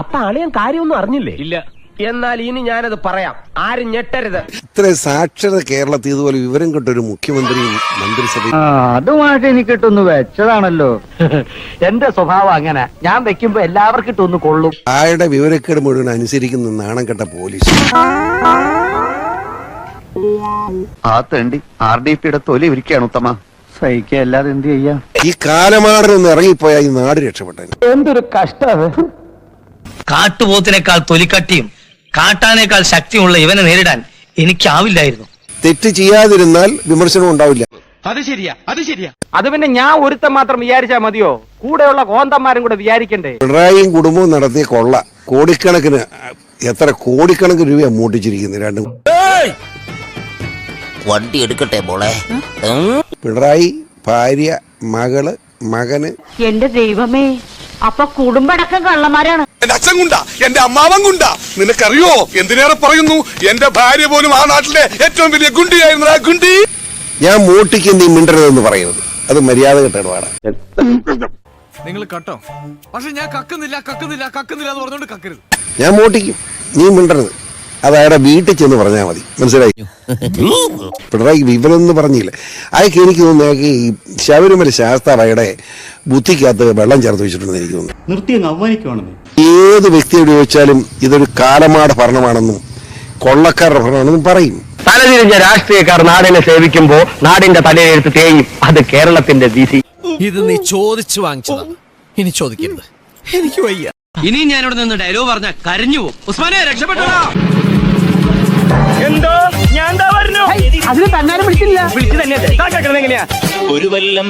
അപ്പൊ അളിയൻ കാര്യമൊന്നും അറിഞ്ഞില്ലേ? ഇല്ല. എന്നാൽ ഇനി ഞാനത് പറയാം. ആരും ഞെട്ടരുത്. ഇത്ര സാക്ഷരത കേരളത്തിൽ ഇതുപോലെ വിവരം കിട്ടൊരു മുഖ്യമന്ത്രി മന്ത്രിസഭ അതുമായിട്ട് എനിക്ക് ഇട്ടൊന്ന് വെച്ചതാണല്ലോ. എന്റെ സ്വഭാവം അങ്ങനെ. ഞാൻ വെക്കുമ്പോ എല്ലാവർക്കും ഇട്ടൊന്ന് കൊള്ളും. ആരുടെ വിവരക്കേട് മുഴുവൻ അനുസരിക്കുന്ന നാണം കെട്ട പോലീസ്. ആ തണ്ടി ആർ ഡി പിയുടെ തൊലി ഇരിക്കുകയാണ് ഉത്തമ. സഹിക്കുക അല്ലാതെ എന്ത് ചെയ്യാം? ഈ കാലമാടനൊന്ന് ഇറങ്ങിപ്പോയാൽ ഈ നാട് രക്ഷപ്പെട്ടു എന്തൊരു കഷ്ടം കാട്ടുപോത്തിനേക്കാൾ തൊലിക്കട്ടിയും കാട്ടാനേക്കാൾ ശക്തിയുള്ള ഇവനെ നേരിടാൻ എനിക്കാവില്ലായിരുന്നു. തെറ്റ് ചെയ്യാതിരുന്നാൽ വിമർശനം ഉണ്ടാവില്ല. അത് ശരിയാ അത് ശരിയാ. അത് പിന്നെ ഞാൻ ഒരുത്തം മാത്രം വിചാരിച്ചാ മതിയോ? കൂടെയുള്ള കോന്തന്മാരും കൂടെ വിചാരിക്കണ്ടേ? പിണറായിയും കുടുംബവും നടത്തിയ കൊള്ള കോടിക്കണക്കിന് എത്ര കോടിക്കണക്കിന് രൂപ മൂട്ടിച്ചിരിക്കുന്നു രണ്ടും. വണ്ടി എടുക്കട്ടെ മോളെ. പിണറായി ഭാര്യ മകൾ മകന്. എന്റെ ദൈവമേ. അപ്പൊ കുടുംബടക്കം കള്ളന്മാരാണ്. എന്റെ അച്ഛൻ കുണ്ട എന്റെ അമ്മാവൻ കുണ്ട നിനക്കറിയോ എന്തിനേറെ പറയുന്നു? എന്റെ ഭാര്യ പോലും ആ നാട്ടിലെ ഏറ്റവും വലിയ ഗുണ്ടിയായിരുന്നു ആ ഗുണ്ടി. ഞാൻ മൂട്ടിക്ക് നീ മിണ്ടരുതെന്ന് പറയുന്നത്. അത് മര്യാദ കിട്ടണമാണ് നിങ്ങൾ കട്ടോ? പക്ഷെ ഞാൻ കക്കുന്നില്ല കക്കുന്നില്ല കക്കുന്നില്ല എന്ന് പറഞ്ഞുകൊണ്ട് കക്കരുത്. ഞാൻ മൂട്ടിക്കും. നീ മിണ്ടരുത്. അത് അയാളുടെ വീട്ടിൽ ചെന്ന് പറഞ്ഞാൽ മതി. മനസ്സിലായി? പിണറായി വിവരം എന്ന് പറഞ്ഞില്ല. അയാൾക്ക് എനിക്ക് തോന്നുന്നു അയാൾക്ക് ഈ ശബരിമല ശാസ്താവയുടെ ബുദ്ധിക്കകത്ത് വെള്ളം ചേർത്ത് വെച്ചിട്ടുണ്ടെന്ന് എനിക്ക് തോന്നുന്നു. അവമാനിക്കുവാണെന്ന്. ഏത് വ്യക്തിയോട് ചോദിച്ചാലും ഇതൊരു കാലമാട ഭരണമാണെന്നും കൊള്ളക്കാരുടെ ഭരണമാണെന്നും പറയും. തലതിരിഞ്ഞ രാഷ്ട്രീയക്കാർ നാടിനെ സേവിക്കുമ്പോ നാടിന്റെ തലയെഴുത്ത് തേയും. അത് കേരളത്തിന്റെ ദിശി ഇത് നീ ചോദിച്ചു വാങ്ങിച്ചതാണ് ഇനി ചോദിക്കരുത്. എനിക്ക് വയ്യ. ഇനിയും ഞാനിവിടെ നിന്ന് ഡയലോഗ് പറഞ്ഞ കരഞ്ഞു പോകും. ഉസ്മാനെ രക്ഷപ്പെട്ടോ വിളിച്ചില്ല. വിളിച്ചു തന്നെ ഒരു വല്ലം